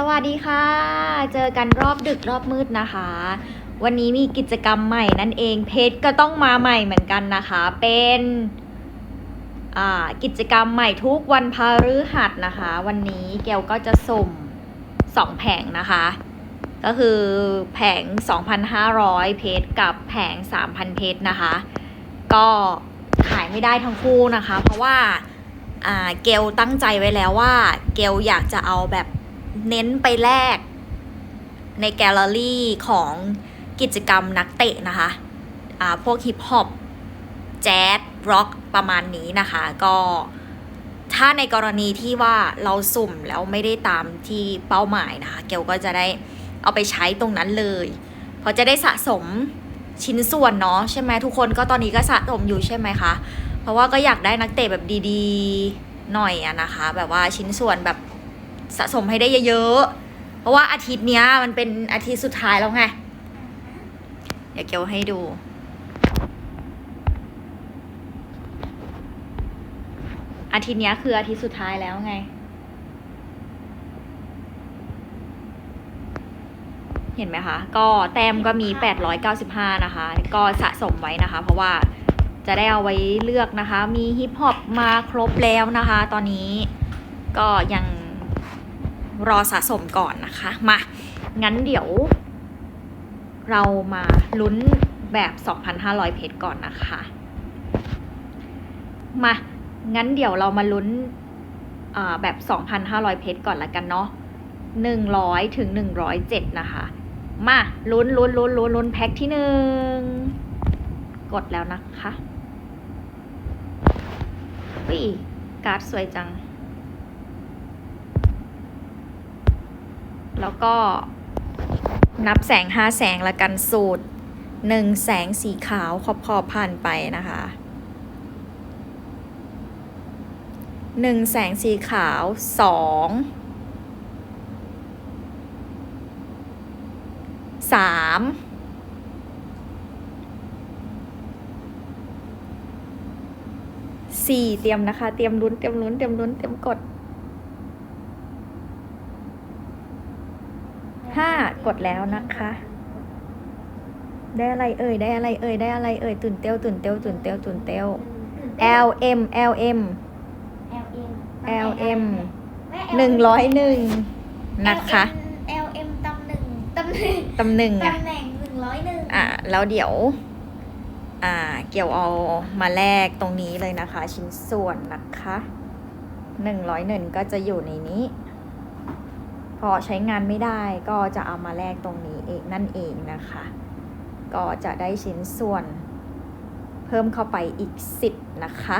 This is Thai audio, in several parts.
สวัสดีค่ะ เจอกันรอบดึกรอบมืดนะคะ วันนี้มีกิจกรรมใหม่นั่นเอง เพจก็ต้องมาใหม่เหมือนกันนะคะ เป็นกิจกรรมใหม่ทุกวันพฤหัสนะคะ วันนี้เกลก็จะสุ่มสองแผงนะคะ ก็คือแผง 2,500 เพจกับแผง 3,000 เพจนะคะ ก็ขายไม่ได้ทั้งคู่นะคะ เพราะว่าเกลตั้งใจไว้แล้วว่า เกลอยากจะเอาแบบ เน้นไปแลกในแกลเลอรี่ของกิจกรรมนักเตะนะคะอ่าพวกฮิปฮอปแจ๊สร็อกประมาณนี้นะคะ ก็ถ้าในกรณีที่ว่าเราสุ่มแล้วไม่ได้ตามที่เป้าหมายนะคะ เกลก็จะได้เอาไปใช้ตรงนั้นเลยเพราะจะได้สะสมชิ้นส่วนเนาะใช่ไหมทุกคนก็ตอนนี้ก็สะสมอยู่ใช่ไหมคะ เพราะว่าก็อยากได้นักเตะแบบดีๆ หน่อยอะนะคะ แบบว่าชิ้นส่วนแบบ สะสมให้ได้เยอะๆ เพราะว่าอาทิตย์เนี้ยมันเป็นอาทิตย์สุดท้ายแล้วไง เดี๋ยวเกลให้ดูอาทิตย์เนี้ยคืออาทิตย์สุดท้ายแล้วไง เห็นไหมคะ ก็แต้มก็มี 895 นะคะ ก็สะสมไว้นะคะ เพราะว่าจะได้เอาไว้เลือกนะคะ มีฮิปฮอปมาครบแล้วนะคะ ตอนนี้ก็ยัง รอสะสมก่อนนะคะ มา งั้นเดี๋ยว เรามาลุ้นแบบ 2,500 เพชรก่อนนะคะ มา งั้นเดี๋ยวเรามาลุ้นอ่าแบบ 2,500 เพชรก่อนละกันเนาะ100 ถึง 107 นะคะ มาลุ้นลุ้นลุ้นลุ้นลุ้นแพ็คที่หนึ่งกดแล้วนะคะวิการ์ดสวยจัง แล้วก็นับแสงห้าแสงละกันสูตรหนึ่งแสงสีขาวขอบขอบผ่านไปนะคะหนึ่งแสงสีขาวสองสามสี่เตรียมนะคะ เตรียมลุ้น เตรียมลุ้น เตรียมลุ้น เตรียมกด ห้ากดแล้วนะคะ ได้อะไรเอ่ย ได้อะไรเอ่ย ได้อะไรเอ่ย ตื่นเต้วตื่นเต้วตื่นเต้วตื่นเต้ว L M L M L M หนึ่งร้อยหนึ่งนะคะ L M ตำหนึ่งตำหนึ่งตำหนึ่งอะตำแหน่งหนึ่งร้อยหนึ่งอะแล้วเดี๋ยว อ่า เกี่ยวเอามาแลกตรงนี้เลยนะคะ ชิ้นส่วนนะคะหนึ่งร้อยหนึ่งก็จะอยู่ในนี้ พอใช้งานไม่ได้ก็จะเอามาแลกตรงนี้เองนั่นเองนะคะ ก็จะได้ชิ้นส่วนเพิ่มเข้าไปอีกสิบนะคะ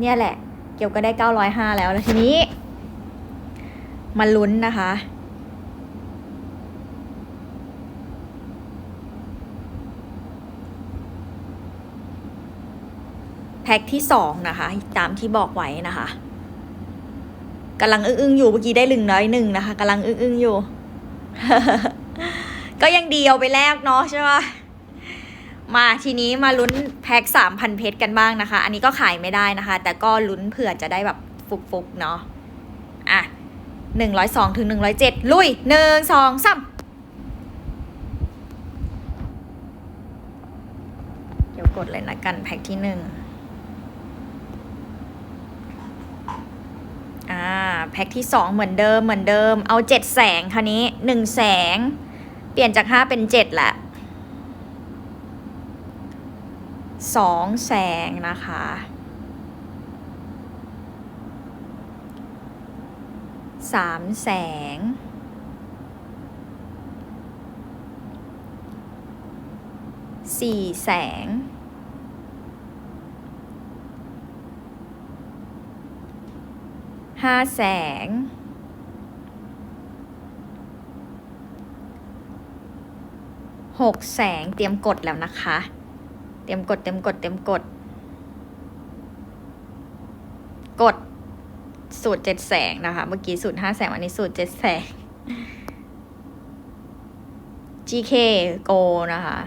เนี่ยแหละ เกี่ยวก็ได้ 905 แล้วแล้วทีนี้ มาลุ้นนะคะ แพ็คที่สองนะคะ ตามที่บอกไว้นะคะ กำลังอึ้งๆอยู่เมื่อกี้ได้ลึงน้อยหนึ่งนะคะกำลังอึ้งๆอยู่ ก็ยังดีเอาไปแลกเนาะใช่ปะมมาทีนี้มาลุ้นแพ็คสามพันเพชรกันบ้างนะคะ อันนี้ก็ขายไม่ได้นะคะ แต่ก็ลุ้นเผื่อจะได้แบบฟุกๆเนาะอะหนึ่งร้อยสองถึงหนึ่งร้อยเจ็ดลุยหนึ่งสองสามเดี๋ยวกดเลยนะกันแพ็คที่หนึ่ง อ่า แพ็คที่สองเหมือนเดิมเหมือนเดิม เอาเจ็ดแสงคราวนี้หนึ่งแสง เปลี่ยนจากห้าเป็นเจ็ดละสองแสงนะคะสามแสงสี่แสง ห้าแสง หกแสงเตรียมกดแล้วนะคะ เตรียมกดเตรียมกดเตรียมกด กดสูตรเจ็ดแสงนะคะ เมื่อกี้สูตรห้าแสงวันนี้สูตรเจ็ดแสง GK Go นะคะ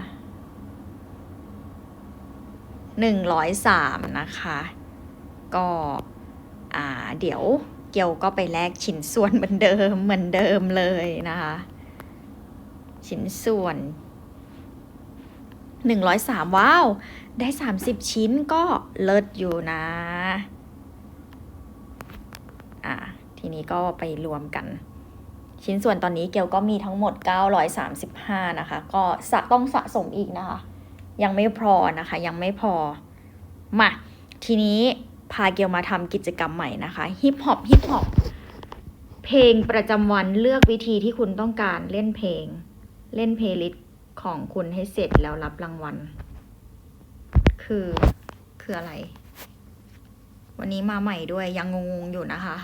หนึ่งร้อยสามนะคะ ก็ เดี๋ยวเกียวก็ไปแลกชิ้นส่วนเหมือนเดิมเหมือนเดิมเลยนะคะ ชิ้นส่วนหนึ่งร้อยสามว้าว ได้สามสิบชิ้นก็เลิศอยู่นะอะทีนี้ก็ไปรวมกัน ชิ้นส่วนตอนนี้เกียวก็มีทั้งหมด 935 นะคะ ก็สะต้องสะสมอีกนะคะ ยังไม่พอนะคะ ยังไม่พอ มา ทีนี้ พาเกียวมาทำกิจกรรมใหม่นะคะฮิปฮอปฮิปฮอปเพลงประจำวันเลือกวิธีที่คุณต้องการเล่นเพลง เล่นเพลย์ลิสต์ของคุณให้เสร็จแล้วรับรางวัล คือคืออะไร วันนี้มาใหม่ด้วยยังงงๆอยู่นะคะ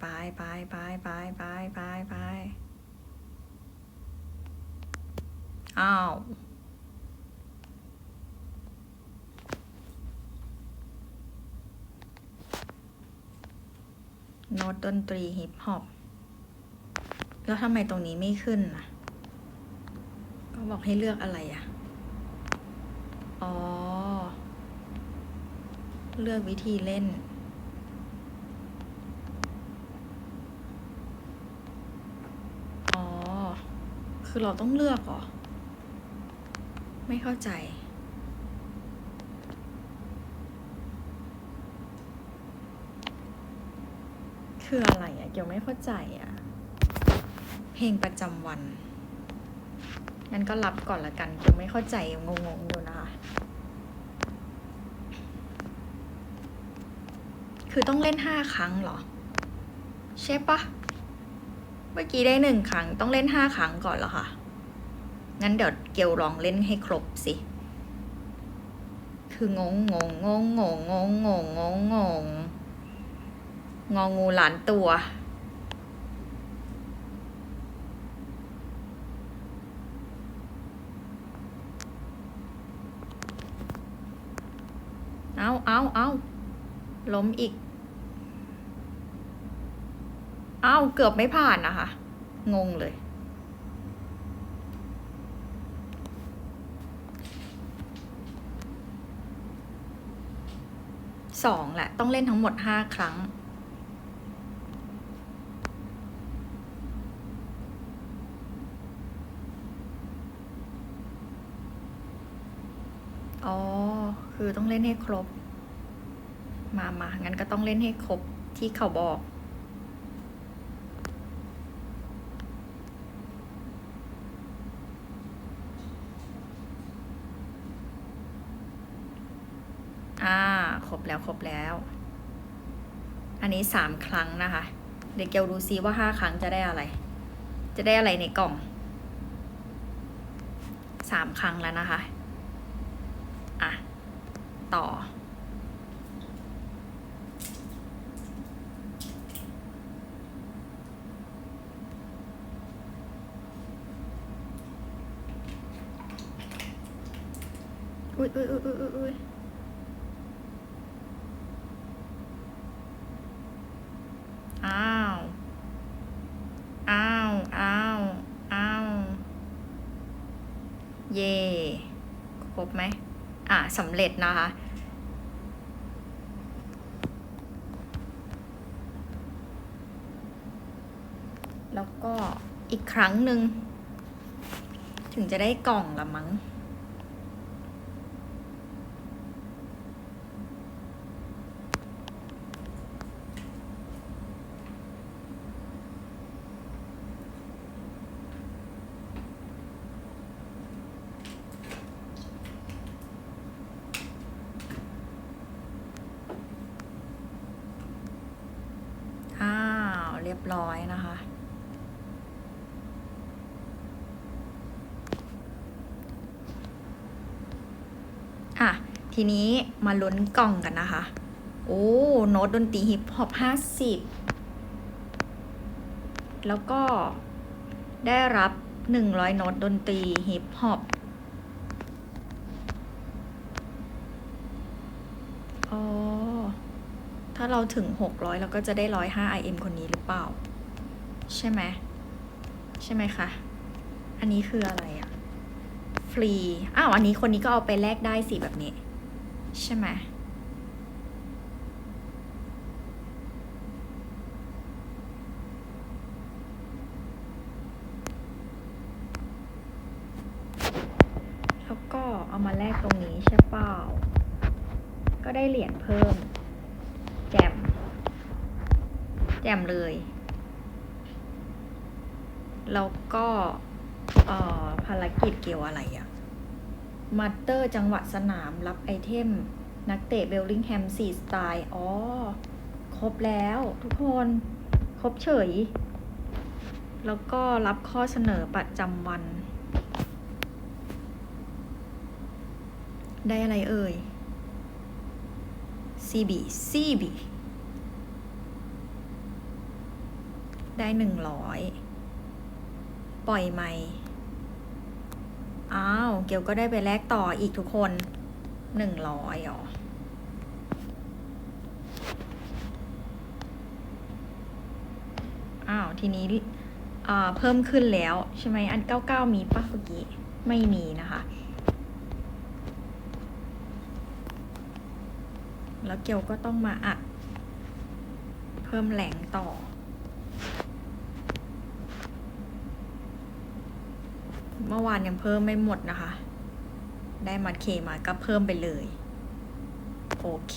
ไปไปไปไปไปไปไปอ้าวโน้ตดนตรีฮิปฮอป แล้วทำไมตรงนี้ไม่ขึ้นนะก็บอกให้เลือกอะไรอะอ๋อ เลือกวิธีเล่น คือเราต้องเลือกเหรอ ไม่เข้าใจ คืออะไรอะ่ะ เกี่ยวไม่เข้าใจอะ่ะ เพลงประจำวัน งั้นก็รับก่อนละกัน เกี่ยวไม่เข้าใจงงๆอยู่นะคะ คือต้องเล่นห้าครั้งเหรอ ใช่ปะ เมื่อกี้ได้หนึ่งครั้งต้องเล่นห้าครั้งก่อนเหรอคะงั้นเดี๋ยวเกลลองเล่นให้ครบสิ คืองงงงงงงงงงงงงงงองูหลานตัว เอาเอาเอาล้มอีก อาเกือบไม่ผ่านนะคะ งงเลย สองแหละ ต้องเล่นทั้งหมดห้าครั้งอ๋อ คือต้องเล่นให้ครบ มามางั้นก็ต้องเล่นให้ครบที่เขาบอก อ่า ครบแล้วครบแล้ว อันนี้สามครั้งนะคะ เดี๋ยวเกลดูซิว่าห้าครั้งจะได้อะไร จะได้อะไรในกล่องสามครั้งแล้วนะคะ อะ ต่อ อุ้ยอุ้ยอุ้ยอุ้ยอุ๊ยอุ้ยอ้าว อ้าว อ้าว อ้าว เย่ครบไหมอะสำเร็จนะคะ แล้วก็อีกครั้งหนึ่งถึงจะได้กล่องละมั้ง อ้าว เร้อยนะคะ อะ ทีนี้มาลุ้นกล่องกันนะคะ โอ้ โน้ตดนตรีฮิปฮอปห้าสิบแล้วก็ได้รับหนึ่งร้อยโน้ตดนตรีฮิปฮอปอ๋อ ถ้าเราถึง 600 เราก็จะได้ 105 IM คนนี้หรือเปล่า ใช่ไหม ใช่ไหมคะ อันนี้คืออะไรอะฟรี อ้าว อันนี้คนนี้ก็เอาไปแลกได้สิแบบนี้ ใช่ไหมแล้วก็เอามาแลกตรงนี้ใช่เปล่า ก็ได้เหรียญเพิ่ม แจม แจ่มเลย แล้วก็อ่อภารกิจเกี่ยวอะไรอะมาสเตอร์จังหวะสนามรับไอเทม นักเตะเบลลิงแฮมสี่สไตล์อ๋อ ครบแล้วทุกคน ครบเฉย แล้วก็รับข้อเสนอประจำวัน ได้อะไรเอ่ย CB CB ได้หนึ่งร้อยปล่อยไหมอ้าว เกียวก็ได้ไปแลกต่ออีกทุกคนหนึ่งร้อยอ๋ออ้าว ทีนี้อ่าเพิ่มขึ้นแล้วใช่ไหมอัน 99 มีปะเมื่อกี้ ไม่มีนะคะ แล้วเกียวก็ต้องมาอัด เพิ่มแหลงต่อ เมื่อวานยังเพิ่มไม่หมดนะคะ ได้มัดเคมาก็เพิ่มไปเลย โอเค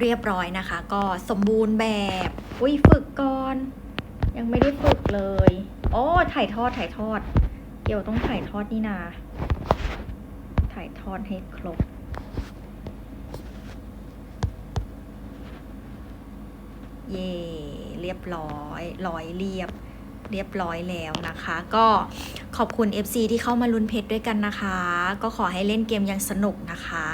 เรียบร้อยนะคะ ก็สมบูรณ์แบบ อุ้ยฝึกก่อน ยังไม่ได้ฝึกเลยโอ้ถ่ายทอดถ่ายทอด เกี่ยวต้องถ่ายทอดนี่นา ถ่ายทอดให้ครบเย่เรียบร้อย ร้อยเรียบ เรียบร้อยแล้วนะคะ ก็ขอบคุณ FC ที่เข้ามาลุ้นเพชรด้วยกันนะคะ ก็ขอให้เล่นเกมอย่างสนุกนะคะ